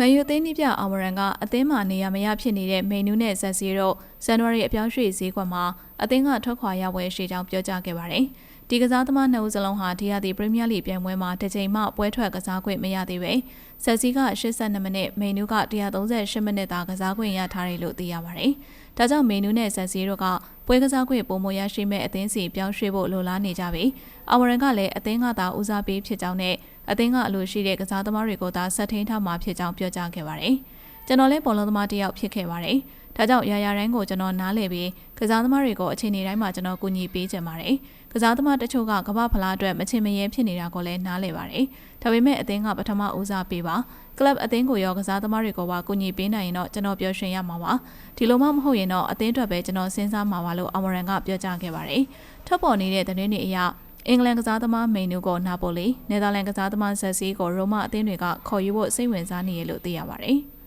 မန်ယူအသင်းနီးပြအာမရန်ကအသင်းမှာနေရာမရဖြစ်နေတဲ့မိန်နူးနဲ့ဇက်စီတို့ဇန်နဝါရီအပြောင်းရွှေ့ဈေးကွက်မှာအသင်းကထွက်ခွာရပွဲရှိကြောင်းပြောကြားခဲ့ပါတယ်။ ဒီကစားသမားနှစ်ဦးစလုံးဟာဒီယာတီပရီးမီးယားလိပြိုင်ပွဲမှာတစ်ချိန်မှပွဲထွက်ကစားခွင့်မရသေးပဲဇက်စီက82မိနစ်မိန်နူးက138မိနစ်သာကစားခွင့်ရထားတယ်လို့သိရပါတယ်။ဒါကြောင့်မိန်နူးနဲ့ဇက်စီတို့ကပွဲကစားခွင့်ပုံမရရှိမဲ့အသင်းစီပြောင်းရွှေ့ဖို့လိုလားနေကြပြီ။အာမရန်ကလည်းအသင်းကသာဦးစားပေးဖြစ်ကြောင်းနဲ့အသင်းကအလိုရှိတဲ့ကစားသမားတွေကိုသာဆက်ထိန်ထားမှာဖြစ်ကြောင်းပြောကြားခဲ့ပါတယ်။ကျွန်တော်လည်းဘောလုံးသမားတစ်ယောက်ဖြစ်ခဲ့ပါတယ်။ ဒါကြောင့်ရာရာတိုင်းကိုကျွန်တော်နားလည်ပြီးကစားသမားတွေကိုအချိန်ဒီတိုင်းမှာကျွန်တော်ကူညီပေးချင်ပါတယ်။ကစားသမားတချို့ကကမ္ဘာဖလားအတွက်မချင်မရဲဖြစ်နေတာကိုလည်းနားလည်ပါတယ်။ဒါပေမဲ့အသင်းကပထမဦးစားပေးပါ။ကလပ်အသင်းကိုရောကစားသမားတွေကိုပါကူညီပေးနိုင်ရင်တော့ကျွန်တော်ပျော်ရွှင်ရမှာပါ။ဒီလိုမှမဟုတ်ရင်တော့အသင်းအတွက်ပဲကျွန်တော်စဉ်းစားမှာပါလို့အမရန်ကပြောကြားခဲ့ပါတယ်။ထပ်ပေါ်နေတဲ့သတင်းတွေအရအင်္ဂလန်ကစားသမားမိန်နူကိုနာပိုလီနယ်သာလန်ကစားသမားဇက်စီကိုရိုမာအသင်းတွေကခေါ်ယူဖို့စိတ်ဝင်စားနေရလို့သိရပါတယ်။